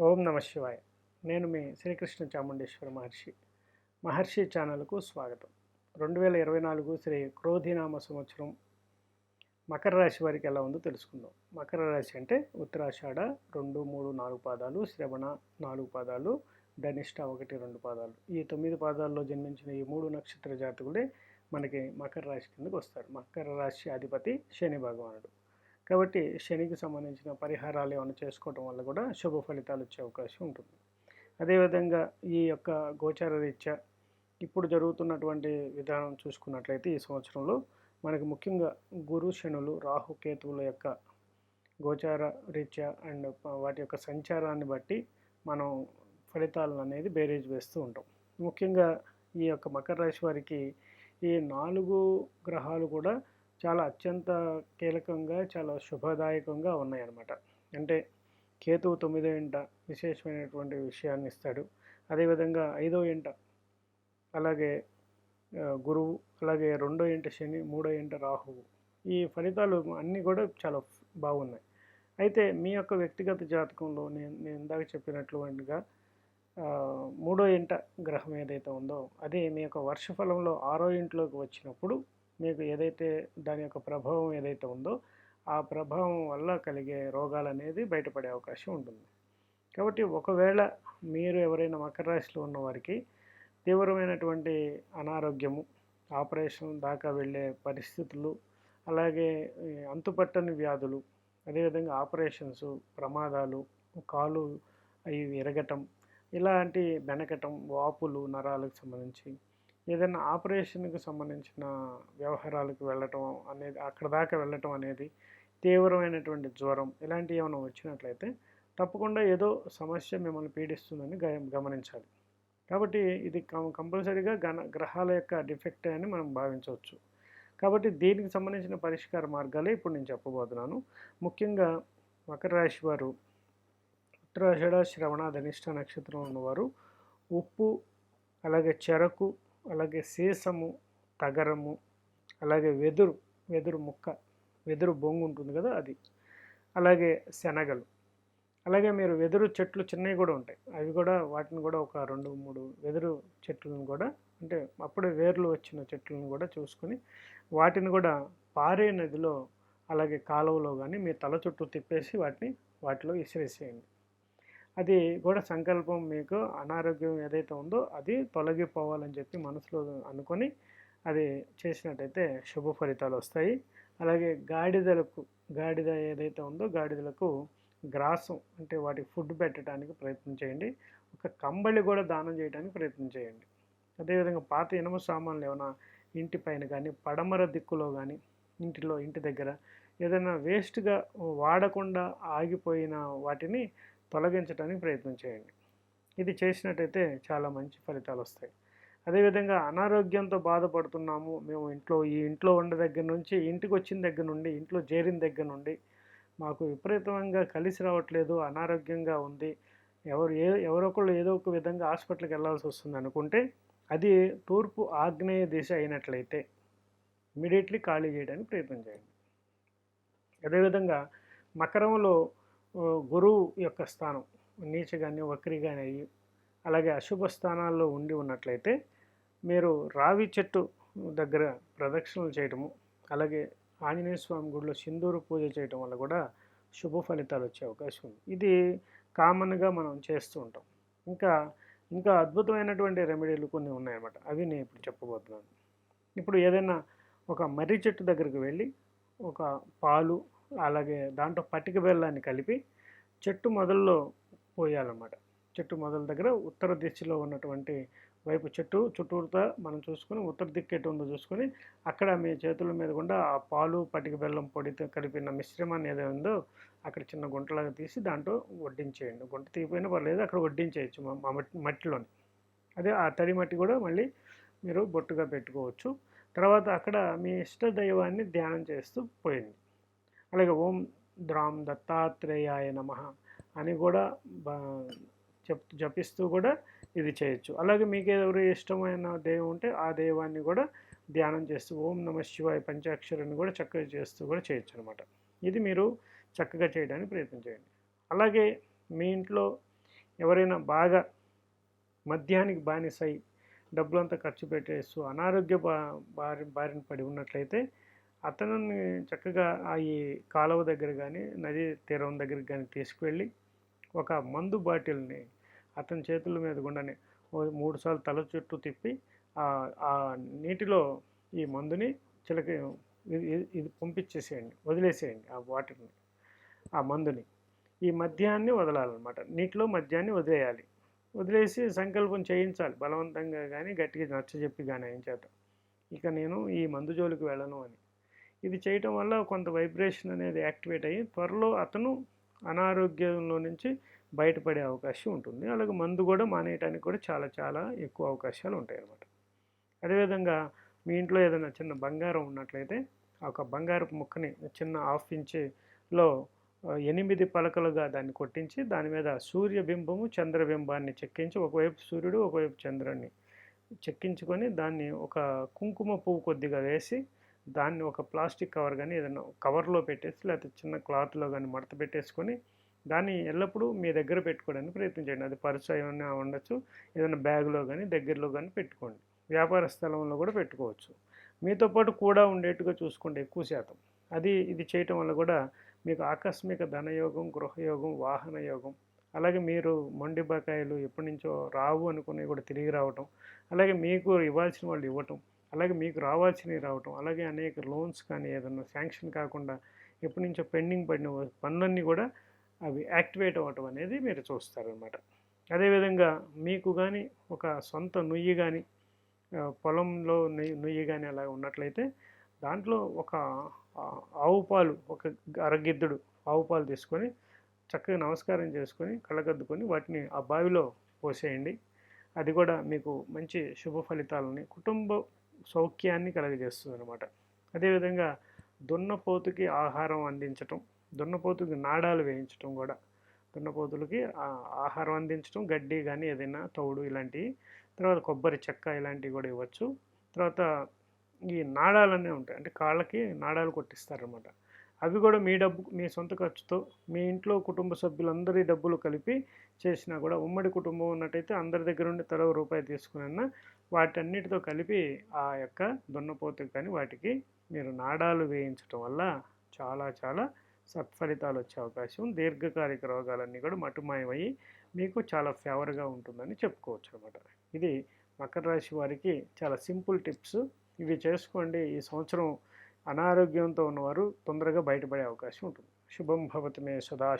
ఓం నమ శివాయ. నేను మీ శ్రీకృష్ణ చాముండేశ్వర మహర్షి. మహర్షి ఛానల్కు స్వాగతం. రెండు వేల ఇరవై నాలుగు శ్రీ క్రోధినామ సంవత్సరం మకర రాశి వారికి ఎలా ఉందో తెలుసుకుందాం. మకర రాశి అంటే ఉత్తరాషాఢ రెండు మూడు నాలుగు పాదాలు శ్రవణ నాలుగు పాదాలు ధనిష్ట ఒకటి రెండు పాదాలు. ఈ తొమ్మిది పాదాల్లో జన్మించిన ఈ మూడు నక్షత్ర జాతకులే మనకి మకర రాశి కిందకు వస్తారు. మకర రాశి అధిపతి శని భగవానుడు. కాబట్టి శనికి సంబంధించిన పరిహారాలు ఏమైనా చేసుకోవటం వల్ల కూడా శుభ ఫలితాలు వచ్చే అవకాశం ఉంటుంది. అదేవిధంగా ఈ యొక్క గోచార రీత్యా ఇప్పుడు జరుగుతున్నటువంటి విధానం చూసుకున్నట్లయితే ఈ సంవత్సరంలో మనకి ముఖ్యంగా గురు శనులు రాహు కేతువుల యొక్క గోచార రీత్యా అండ్ వాటి యొక్క సంచారాన్ని బట్టి మనం ఫలితాలను అనేది బేరేజ్ వేస్తూ ఉంటాం. ముఖ్యంగా ఈ యొక్క మకర రాశి వారికి ఈ నాలుగు గ్రహాలు కూడా చాలా అత్యంత కీలకంగా చాలా శుభదాయకంగా ఉన్నాయన్నమాట. అంటే కేతువు తొమ్మిదో ఇంట విశేషమైనటువంటి విషయాన్ని ఇస్తాడు. అదేవిధంగా ఐదో ఇంట అలాగే గురువు అలాగే రెండో ఇంట శని మూడో ఇంట రాహువు. ఈ ఫలితాలు అన్నీ కూడా చాలా బాగున్నాయి. అయితే మీ యొక్క వ్యక్తిగత జాతకంలో నేను నేను ఇందాక చెప్పినట్లుగా మూడో ఇంట గ్రహం ఏదైతే ఉందో అదే మీ యొక్క వర్షఫలంలో ఆరో ఇంట్లోకి వచ్చినప్పుడు మీకు ఏదైతే దాని యొక్క ప్రభావం ఏదైతే ఉందో ఆ ప్రభావం వల్ల కలిగే రోగాలు అనేది బయటపడే అవకాశం ఉంటుంది. కాబట్టి ఒకవేళ మీరు ఎవరైనా మకర రాశిలో ఉన్న వారికి తీవ్రమైనటువంటి అనారోగ్యము ఆపరేషన్ దాకా వెళ్ళే పరిస్థితులు అలాగే అంతుపట్టని వ్యాధులు అదేవిధంగా ఆపరేషన్స్ ప్రమాదాలు కాలు అవి విరగటం ఇలాంటి బెనకటం వాపులు నరాలకు సంబంధించి ఏదైనా ఆపరేషన్కి సంబంధించిన వ్యవహారాలకు వెళ్ళటం అనేది అక్కడ దాకా వెళ్ళటం అనేది తీవ్రమైనటువంటి జ్వరం ఇలాంటివి ఏమైనా వచ్చినట్లయితే తప్పకుండా ఏదో సమస్య మిమ్మల్ని పీడిస్తుందని గమనించాలి. కాబట్టి ఇది కంపల్సరీగా గణ గ్రహాల యొక్క డిఫెక్ట్ అని మనం భావించవచ్చు. కాబట్టి దీనికి సంబంధించిన పరిష్కార మార్గాలే ఇప్పుడు నేను చెప్పబోతున్నాను. ముఖ్యంగా మకర రాశి వారు ఉత్తరాషడ శ్రవణ ధనిష్ట నక్షత్రం ఉన్నవారు ఉప్పు అలాగే చెరకు అలాగే సీసము తగరము అలాగే వెదురు వెదురు ముక్క వెదురు బొంగు ఉంటుంది కదా అది. అలాగే శనగలు. అలాగే మీరు వెదురు చెట్లు చిన్నవి కూడా ఉంటాయి. అవి కూడా వాటిని కూడా ఒక రెండు మూడు వెదురు చెట్లను కూడా అంటే అప్పుడే వేర్లు వచ్చిన చెట్లను కూడా చూసుకొని వాటిని కూడా పారే నదిలో అలాగే కాలువలో కానీ మీ తల చుట్టూ తిప్పేసి వాటిని వాటిలో విసిరేసేయండి. అది కూడా సంకల్పం మీకు అనారోగ్యం ఏదైతే ఉందో అది తొలగిపోవాలని చెప్పి మనసులో అనుకొని అది చేసినట్టయితే శుభ ఫలితాలు వస్తాయి. అలాగే గాడిదలకు గాడిద ఏదైతే ఉందో గాడిదలకు గ్రాసం అంటే వాటికి ఫుడ్ పెట్టడానికి ప్రయత్నం చేయండి. ఒక కంబళి కూడా దానం చేయడానికి ప్రయత్నం చేయండి. అదేవిధంగా పాత ఇనుము సామాన్లు ఏమైనా ఇంటి పైన కానీ పడమర దిక్కులో కానీ ఇంటిలో ఇంటి దగ్గర ఏదైనా వేస్ట్గా వాడకుండా ఆగిపోయిన వాటిని తొలగించడానికి ప్రయత్నం చేయండి. ఇది చేసినట్టయితే చాలా మంచి ఫలితాలు వస్తాయి. అదేవిధంగా అనారోగ్యంతో బాధపడుతున్నాము. మేము ఇంట్లో ఈ ఇంట్లో ఉన్న దగ్గర నుంచి ఇంటికి వచ్చిన దగ్గర నుండి ఇంట్లో చేరిన దగ్గర నుండి మాకు విపరీతంగా కలిసి రావట్లేదు అనారోగ్యంగా ఉంది. ఎవరు ఏ ఎవరొకళ్ళు ఏదో ఒక విధంగా హాస్పిటల్కి వెళ్ళాల్సి వస్తుంది అనుకుంటే అది తూర్పు ఆగ్నేయ దిశ అయినట్లయితే ఇమీడియట్లీ ఖాళీ చేయడానికి ప్రయత్నం చేయండి. అదేవిధంగా మకరంలో గురువు యొక్క స్థానం నీచ కానీ వక్రి కానీ అయ్యి అలాగే అశుభ స్థానాల్లో ఉండి ఉన్నట్లయితే మీరు రావి చెట్టు దగ్గర ప్రదక్షిణలు చేయటము అలాగే ఆంజనేయ స్వామి గుడిలో సింధూరు పూజ చేయటం వల్ల కూడా శుభ ఫలితాలు వచ్చే అవకాశం ఉంది. ఇది కామన్గా మనం చేస్తూ ఉంటాం. ఇంకా ఇంకా అద్భుతమైనటువంటి రెమెడీలు కొన్ని ఉన్నాయన్నమాట. అవి నేను ఇప్పుడు చెప్పబోతున్నాను. ఇప్పుడు ఏదైనా ఒక మర్రి చెట్టు దగ్గరికి వెళ్ళి ఒక పాలు అలాగే దాంట్లో పట్టిక బెల్లాన్ని కలిపి చెట్టు మొదల్లో పోయాలన్నమాట. చెట్టు మొదల దగ్గర ఉత్తర దిశలో ఉన్నటువంటి వైపు చెట్టు చుట్టూరుతా మనం చూసుకొని ఉత్తర దిక్కు ఎటు ఉందో చూసుకొని అక్కడ మీ చేతుల మీద కూడా ఆ పాలు పటిక బెల్లం పొడితో కలిపిన మిశ్రమాన్ని ఏదో ఉందో అక్కడ చిన్న గుంటలాగా తీసి దాంట్లో వడ్డించేయండి. గుంట తీయపోయినా పర్లేదు అక్కడ వడ్డించేయచ్చు మా మట్టిలోని. అదే ఆ తడి మట్టి కూడా మళ్ళీ మీరు బొట్టుగా పెట్టుకోవచ్చు. తర్వాత అక్కడ మీ ఇష్ట దైవాన్ని ధ్యానం చేస్తూ పోయింది. అలాగే ఓం ద్రాం దత్తాత్రేయాయ నమ అని కూడా బా- చెప్ జపిస్తూ కూడా ఇది చేయొచ్చు. అలాగే మీకు ఎవరు ఇష్టమైన దైవం ఉంటే ఆ దైవాన్ని కూడా ధ్యానం చేస్తూ ఓం నమ శివాయ పంచాక్షరాన్ని కూడా చక్కగా చేస్తూ కూడా చేయొచ్చు అనమాట ఇది మీరు చక్కగా చేయడానికి ప్రయత్నం చేయండి. అలాగే మీ ఇంట్లో ఎవరైనా బాగా మద్యానికి బానిసై డబ్బులంతా ఖర్చు పెట్టేస్తూ అనారోగ్య బా బారి బారిన పడి ఉన్నట్లయితే అతనిని చక్కగా ఆ ఈ కాలువ దగ్గర కానీ నది తీరం దగ్గరికి కానీ తీసుకువెళ్ళి ఒక మందు బాటిల్ని అతని చేతుల మీద గుండానే ఓ మూడు సార్లు తల చుట్టూ తిప్పి ఆ- నీటిలో ఈ మందుని చిలక ఇది ఇది- ఇది పంపించేసేయండి వదిలేసేయండి ఆ వాటర్ని ఆ మందుని. ఈ మద్యాన్ని వదలాలన్నమాట. నీటిలో మద్యాన్ని వదిలేయాలి. వదిలేసి సంకల్పం చేయించాలి. బలవంతంగా కానీ గట్టిగా నచ్చజెప్పి కానీ ఆయన చేత. ఇక నేను ఈ మందు జోలికి వెళ్ళను అని. ఇది చేయటం వల్ల కొంత వైబ్రేషన్ అనేది యాక్టివేట్ అయ్యి త్వరలో అతను అనారోగ్యంలో నుంచి బయటపడే అవకాశం ఉంటుంది. అలాగే మందు కూడా మానేయటానికి కూడా చాలా చాలా ఎక్కువ అవకాశాలు ఉంటాయి అన్నమాట. అదేవిధంగా మీ ఇంట్లో ఏదైనా చిన్న బంగారం ఉన్నట్లయితే ఒక బంగారపు ముక్కని చిన్న హాఫ్ ఇంచులో ఎనిమిది పలకలుగా దాన్ని కొట్టించి దాని మీద సూర్యబింబము చంద్రబింబాన్ని చెక్కించి ఒకవైపు సూర్యుడు ఒకవైపు చంద్రుడిని చెక్కించుకొని దాన్ని ఒక కుంకుమ పువ్వు కొద్దిగా వేసి దాన్ని ఒక ప్లాస్టిక్ కవర్ కానీ ఏదైనా కవర్లో పెట్టేసి లేకపోతే చిన్న క్లాత్లో కానీ మడత పెట్టేసుకొని దాన్ని ఎల్లప్పుడూ మీ దగ్గర పెట్టుకోవడానికి ప్రయత్నించండి అది పర్సు ఏమైనా ఉండొచ్చు ఏదైనా బ్యాగ్లో కానీ దగ్గరలో కానీ పెట్టుకోండి. వ్యాపార స్థలంలో కూడా పెట్టుకోవచ్చు. మీతో పాటు కూడా ఉండేట్టుగా చూసుకోండి ఎక్కువ శాతం. అది ఇది చేయటం వల్ల కూడా మీకు ఆకస్మిక ధనయోగం గృహయోగం వాహన యోగం అలాగే మీరు మొండి బకాయిలు ఎప్పటి నుంచో రావు అనుకునేవి కూడా తిరిగి రావటం అలాగే మీకు ఇవ్వాల్సిన వాళ్ళు ఇవ్వటం అలాగే మీకు రావాల్సినవి రావటం అలాగే అనేక లోన్స్ కానీ ఏదన్నా శాంక్షన్ కాకుండా ఎప్పటి నుంచో పెండింగ్ పడిన పనులన్నీ కూడా అవి యాక్టివేట్ అవ్వటం అనేది మీరు చూస్తారనమాట అదేవిధంగా మీకు కానీ ఒక సొంత నుయ్యి కానీ పొలంలో నుయ్యి నుయ్యి కానీ అలా ఉన్నట్లయితే దాంట్లో ఒక ఆవు పాలు ఒక అరగిద్దుడు ఆవు పాలు తీసుకొని చక్కగా నమస్కారం చేసుకొని కళ్ళగద్దుకొని వాటిని ఆ బావిలో పోసేయండి. అది కూడా మీకు మంచి శుభ ఫలితాలని కుటుంబ సౌఖ్యాన్ని కలగజేస్తుంది అనమాట అదేవిధంగా దున్నపోతుకి ఆహారం అందించటం దున్నపోతుకి నాడాలు వేయించటం కూడా. దున్నపోతులకి ఆహారం అందించడం గడ్డి కానీ ఏదైనా తౌడు ఇలాంటివి తర్వాత కొబ్బరి చెక్క ఇలాంటివి కూడా ఇవ్వచ్చు. తర్వాత ఈ నాడాలనే ఉంటాయి. అంటే కాళ్ళకి నాడాలు కొట్టిస్తారనమాట అవి కూడా మీ డబ్బు మీ సొంత ఖర్చుతో మీ ఇంట్లో కుటుంబ సభ్యులందరి డబ్బులు కలిపి చేసినా కూడా ఉమ్మడి కుటుంబం ఉన్నట్టయితే అందరి దగ్గర నుండి తరవ రూపాయి తీసుకున్నా వాటన్నిటితో కలిపి ఆ యొక్క దున్నపోతుకి కానీ వాటికి మీరు నాడాలు వేయించడం వల్ల చాలా చాలా సత్ఫలితాలు వచ్చే అవకాశం దీర్ఘకాలిక రోగాలన్నీ కూడా మటుమాయమయ్యి మీకు చాలా ఫేవర్గా ఉంటుందని చెప్పుకోవచ్చు అనమాట ఇది మకర రాశి వారికి చాలా సింపుల్ టిప్స్. ఇవి చేసుకోండి. ఈ సంవత్సరం అనారోగ్యంతో ఉన్నవారు తొందరగా బయటపడే అవకాశం ఉంటుంది. శుభం భవతి మే సదా